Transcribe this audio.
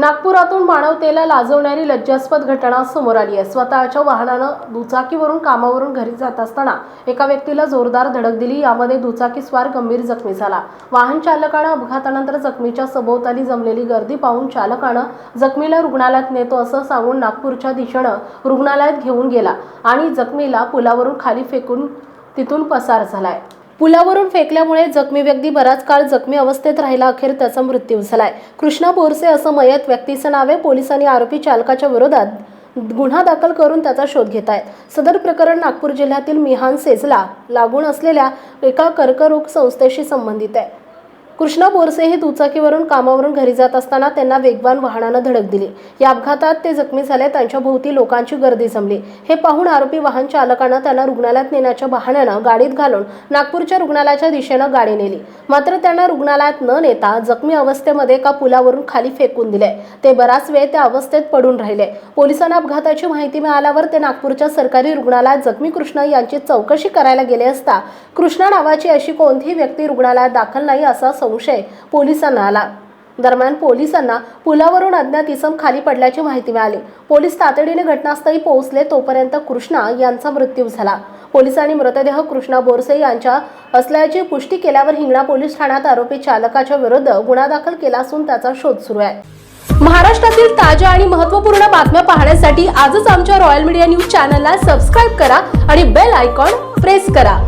नागपुरातून मानवतेला लाजवणारी लज्जास्पद घटना समोर आली आहे. स्वतःच्या वाहनानं दुचाकीवरून कामावरून घरी जात असताना एका व्यक्तीला जोरदार धडक दिली. यामध्ये दुचाकीस्वार गंभीर जखमी झाला. वाहन चालकानं अपघातानंतर जखमीच्या सभोवताली जमलेली गर्दी पाहून चालकानं जखमीला रुग्णालयात नेतो असं सांगून नागपूरच्या दिशेनं रुग्णालयात घेऊन गेला आणि जखमीला पुलावरून खाली फेकून तिथून पसार झालाय. पुलावरून फेकल्यामुळे जखमी व्यक्ती बराच काळ जखमी अवस्थेत राहिला अखेर त्याचा मृत्यू झालाय. कृष्णा बोरसे असं मयत व्यक्तीचं नाव आहे. पोलिसांनी आरोपी चालकाच्या विरोधात गुन्हा दाखल करून त्याचा शोध घेत आहेत. सदर प्रकरण नागपूर जिल्ह्यातील मिहान सेजला लागून असलेल्या एका कर्करोग संस्थेशी संबंधित आहे. कृष्णा बोरसे हे दुचाकीवरून कामावरून घरी जात असताना त्यांना वेगवान वाहनानं धडक दिली. या अपघातात ते जखमी झाले त्यांच्या भोवती लोकांची गर्दी जमली. हे पाहून आरोपी वाहन चालकानं त्यांना रुग्णालयात नेण्याच्या बहाण्यानं गाडीत घालून नागपूरच्या रुग्णालयाच्या दिशेनं गाडी नेली. मात्र त्यांना रुग्णालयात न नेता जखमी अवस्थेमध्ये एका पुलावरून खाली फेकून दिले ते बराच वेळ त्या अवस्थेत पडून राहिले. पोलिसांना अपघाताची माहिती मिळाल्यावर ते नागपूरच्या सरकारी रुग्णालयात जखमी कृष्णा यांची चौकशी करायला गेले असता कृष्णा नावाची अशी कोणतीही व्यक्ती रुग्णालयात दाखल नाही असा संशय पोलिसांना आला. दरम्यान पोलिसांना पुलावरून अज्ञात इसम खाली पडल्याची माहिती मिळाली. पोलीस तातडीने घटनास्थळी पोहोचले तोपर्यंत कृष्णा यांचा मृत्यू झाला. पोलिसांनी मृतदेह कृष्णा बोरसे यांच्या असल्याची पुष्टी केल्यावर हिंगणा पोलीस ठाण्यात आरोपी चालकाच्या विरुद्ध गुन्हा दाखल केला असून त्याचा शोध सुरू आहे. महाराष्ट्रातील ताज्या आणि महत्त्वपूर्ण बातम्या पाहण्यासाठी आजच आमच्या रॉयल मीडिया न्यूज चॅनलला सबस्क्राईब करा आणि बेल आयकॉन प्रेस करा.